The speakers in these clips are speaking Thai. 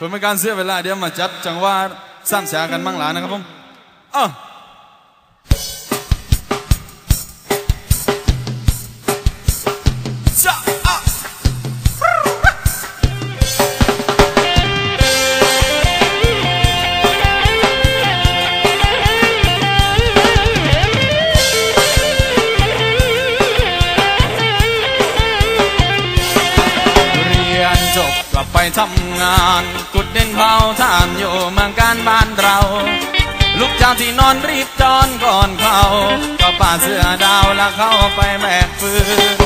เพื่อไม่การเสียเวลาเดี๋ยวมาจัดจังหวะสร้างเสียกันมั่งหลานะครับผมอ้อ ทำงาน กุดเด่นเผาท่านอยู่เมืองการบ้านเรา ลูกเจ้าที่นอนรีบจอนก่อนเขาก็ป่าเสือดาวแล้วเข้าไปแบกฟืน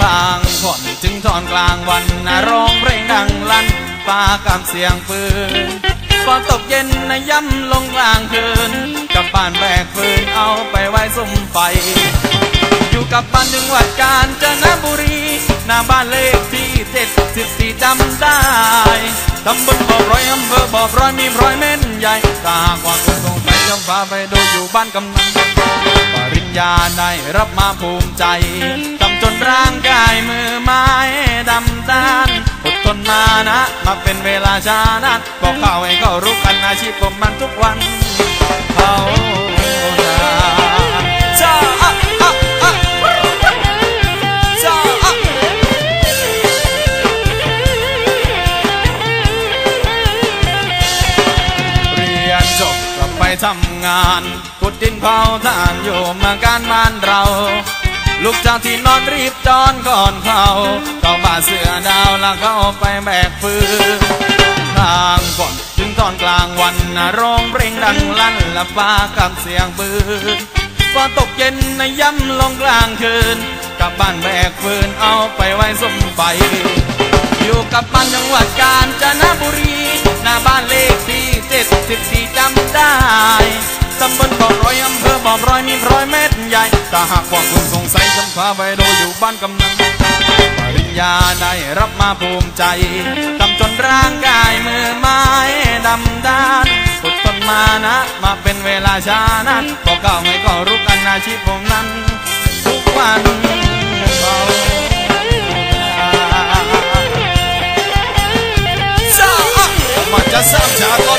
บางคนจึงทอนกลางวันนะร้องเพลงดังลั่นป่ากับเสียงปืนพอตกเย็นนะย่ำลงกลางคืนกับป่านแบกฟืนเอาไปไว้ซุ่มไฟ อยู่กับบ้านจังหวัดกาญจนบุรี หน้าบ้านเลขที่เจ็ดสิบสี่จำได้ตำบลบ่อร้อยอำเภอบ่อร้อยมีร้อยเม่นใหญ่ตาหากว่าคุณคงไปจำฟ้าไปดูอยู่บ้านกำนันปริญญาได้รับมาภูมิใจทำจนร่างกายมือไม้ดำด้านอดทนมานะ มาเป็นเวลาชานานบอกเข่าวให้เขารู้กันอาชีพผมมันทุกวันเขา ทำงานขุดดินเผาท่านอยู่มืองการบ้านเรา ลูกจ้าที่นอนรีบจอนก่อนเขาเข้าบ้าเสือดาวแล้วเข้าไปแบกฟืนทางก่อนถึงตอนกลางวันนร้องเพลงดังลั่นละฟ้ากับเสียงปืนพอตกเย็นในย่ำลงกลางคืน กลับบ้านแบกฟืนเอาไปไว้สมไฟอยู่กับบ้าน ถ้าหากว่าคุณสงสัยจำพาไปดูอยู่บ้านกำนันปริญญาได้รับมาภูมิใจทำจนร่างกายมือไม้ดำด้านอดทนมานะ มาเป็นเวลาช้านานพอเก่าไม่ก็รู้กันอาชีพผมนั้น ทุกวันเบาจ้าอะมาจะสร้างจาก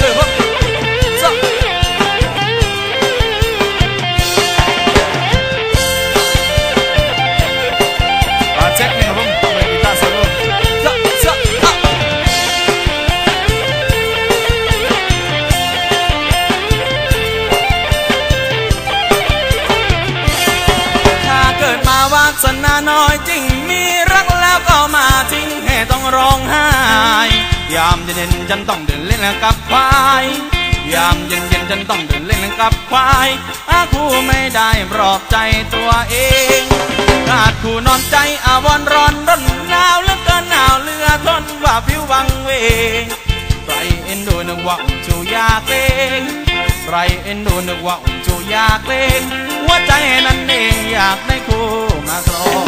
สนาน้อยจริงมีรักแล้วก็มาทิ้งให้ต้องร้องไห้ยามเย็นๆฉันต้องเดินเล่นกับควายยามเย็นๆฉันต้องเดินเล่นกับควายอาคู่ไม่ได้ปลอบใจตัวเองขาดคู่นอนใจอาวรร้อนร้อนหนาวเหลือเกินหนาวเลือทนว่าผิววังเวงใครเอ็นดูนึกว่าอุ่นจูยาเอง ใครเอ็นดูนึกว่าอุ่นจูอยากเล่นหัวใจนั้นเองอยากได้คู่มาครอง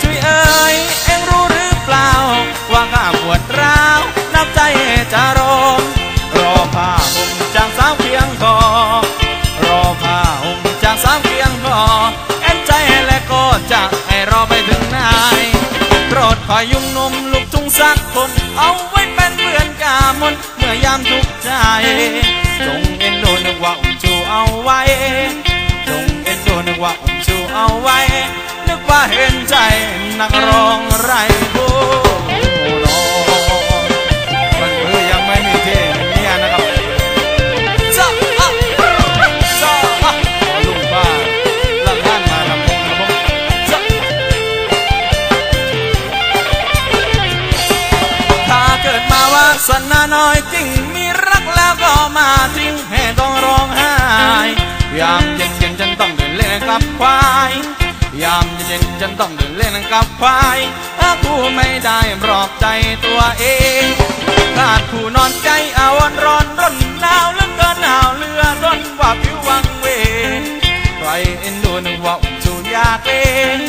ช่วยเอ่ยเอ็งรู้หรือเปล่า ว่าข้าปวดร้าวนับใจจะรอรอผ้าห่มจากสาวเพียงคอรอผ้าห่มจากสาวเพียงคอเอ็นใจและก็จะให้รอไปถึงไหนโปรดพายุงนมลูกทุ่งสักคนเอาไว้เป็นเพื่อนกามนเมื่อยามทุกข์ใจ จงเอ็นดูนึกว่าอุ่นจูเอาไว้ จงเอ็นดูนึกว่าอุ้มชูเอาไว้ นึกว่าเห็นใจนักร้องไรผู้ร้องมันมือยังไม่มีเทเนี่ยนะครับจ้าอะจ้าอะลุงป้าลังท่านมาลำพงนะครับผมจ้าถ้าเกิดมาว่าสนาน้อยจริง มาทิ้งให้ต้องร้องไห้ยามเย็นเย็นฉันต้องเดินเล่นกับควายยามเย็นเย็นฉันต้องเดินเล่นกับควายถ้าคู่ไม่ได้ปลอบใจตัวเองขาดคู่นอนใจอาวรณ์ร้อนร้อนหนาวเลือเกินหนาวเลือทนว่าผิววังเวใครเอ็นดูนึกว่าจูยากเล่น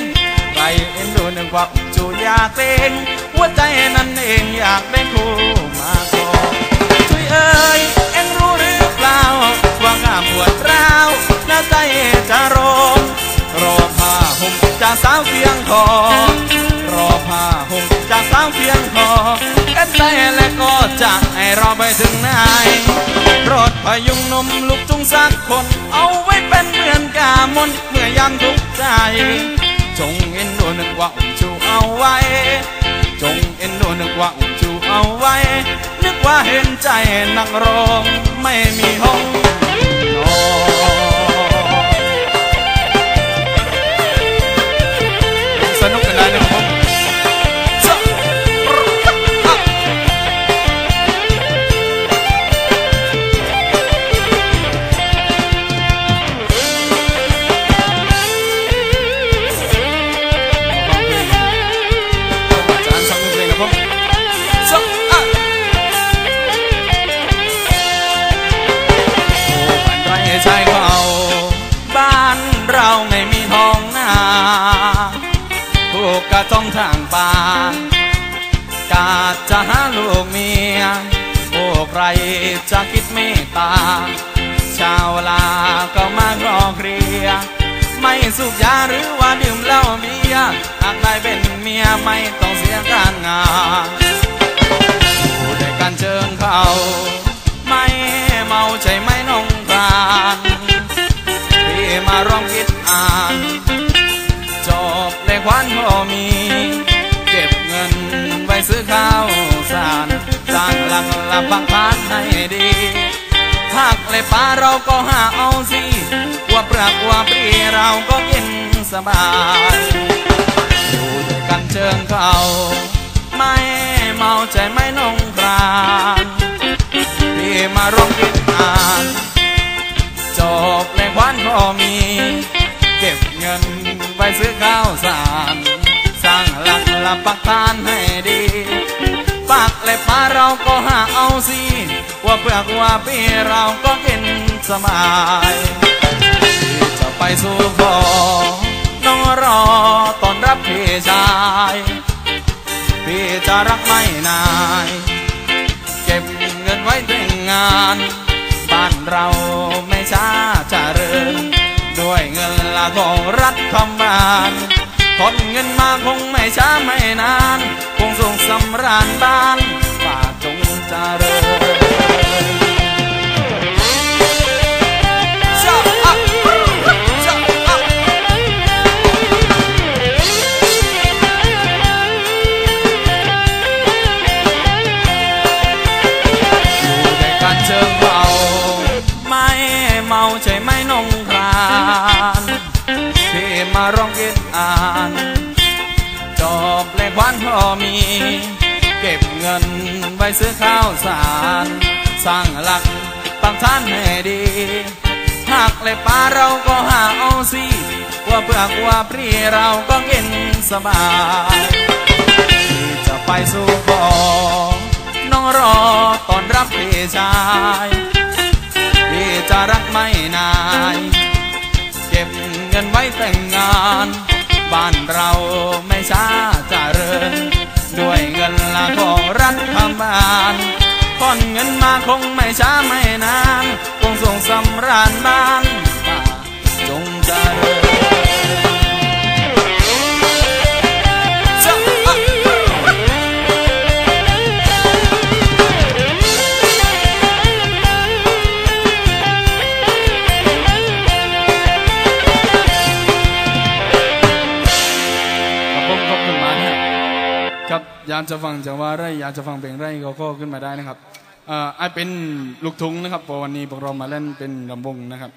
ใครเอ็นดูนึกว่าจูยากเล่นหัวใจนั้นเองอยากได้คู่าวหน้าใจจะรอ รอผ้าห่มจากสาวเพียงคอรอผ้าห่มจากสาวเพียงคอเอ็นใจและก็จะให้เราไปถึงไหนรดพยุงนมลูกจุงสักคน เอาไว้เป็นเพื่อนกามนเมื่อยามทุกข์ใจ จงเอ็นดูนึกว่าอุ้มชูเอาไว้ จงเอ็นดูนึกว่าอุ้มชูเอาไว้ นึกว่าเห็นใจนักร้องไม่มีห้องากจะหาลูกเมียโอ้ใครจะคิดเมตตา ชาวลาก็มารอเคลีย ไม่สูบยาหรือว่าดื่มเหล้าเบียร์หากได้เป็นเมียไม่ต้องเสียการงานพูด้วยกันเชิงเขา ดีหักเลยป้าเราก็หาเอาสิว่าเปลือกว่าปรีเราก็กินสบายอยู่ด้วยกันเชิงเขาไม่เมาใจไม่นงกรานที่มาร้องกินอานจบเลขวันพอมี เก็บเงินไว้ซื้อข้าวสาร สร้างหลักละปักทานให้ดี กและปลาเราก็หาเอาสิว่าเปลือกว่าปีเราก็กินสบายจะไปสู่ขอน้องรอตอนรับพี่ชาย พี่จะรักไม่นาย เก็บเงินไว้แต่งงาน บ้านเราไม่ช้าจะเริญด้วยเงินละของรัฐบาล ทนเงินมาคงไม่ช้าไม่นาน คงส่งสำราญบ้าน บเลขวันพอมี เก็บเงินไว้ซื้อข้าวสาร สร้างหลักปักฐานให้ดีหักเลยป้าเราก็หาเอาสิว่าเปลือกว่าปรีเราก็กินสบายที่จะไปสู่ขอน้องรอตอนรับพี่ชายพี่จะรักไม่นายเก็บเงินไว้แต่งงาน บ้านเราไม่ช้าจานผ่อนเงินมาคงไม่ช้าไม่นานคงส่งสำราญบ้าน อยากจะฟังจะว่าไรอยากจะฟังเพลงไรก็ก็ขึ้นมาได้นะครับอ่าไอเป็นลูกทุ่งนะครับพอวันนี้พวกเรามาเล่นเป็นลำวงนะครับ